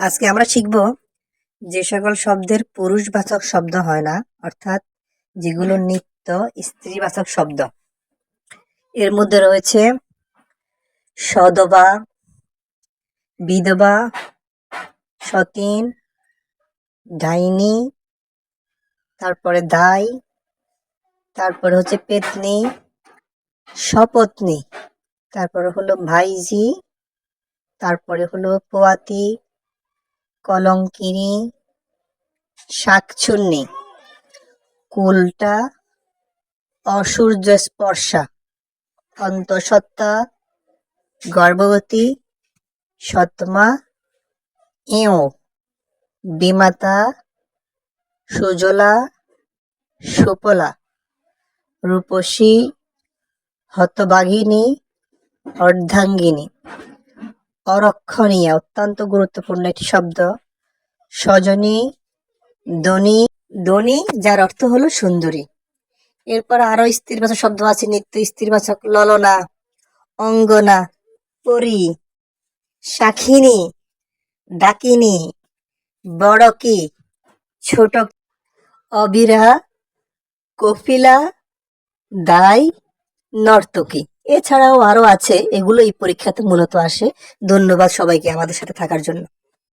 আজকে আমরা শিখব যে সকল শব্দের পুরুষবাচক শব্দ হয় না, অর্থাৎ যেগুলো নিত্য স্ত্রীবাচক শব্দ। এর মধ্যে রয়েছে সদবা, বিধবা, সতীন, ডাইনি, তারপরে দাই, তারপরে হচ্ছে পেতনি, সপত্নী, তারপরে হলো ভাইজি তারপরে হলো পোয়াতি কলঙ্কিনী, শাকচুন্নি, কুলটা অসূর্য স্পর্শা অন্তঃসত্ত্বা, গর্ভবতী, সৎমা, এও, বিমাতা, সুজলা, সুপলা, রূপসী হতবাঘিনী অর্ধাঙ্গিনী। অরক্ষণীয়, অত্যন্ত গুরুত্বপূর্ণ একটি শব্দ। সজনী দনি দনি যার অর্থ হলো সুন্দরী। এরপর আরও স্ত্রীবাচক শব্দ আছে, নিত্য স্ত্রীবাচক, ললনা, অঙ্গনা, পরি শাখিনী ডাকিনী, বড়কি ছোট অবিরা কপিলা, দাই, নর্তকী। এছাড়াও আরও আছে এগুলো এই পরীক্ষাতে মূলত আসে। ধন্যবাদ সবাইকে আমাদের সাথে থাকার জন্য।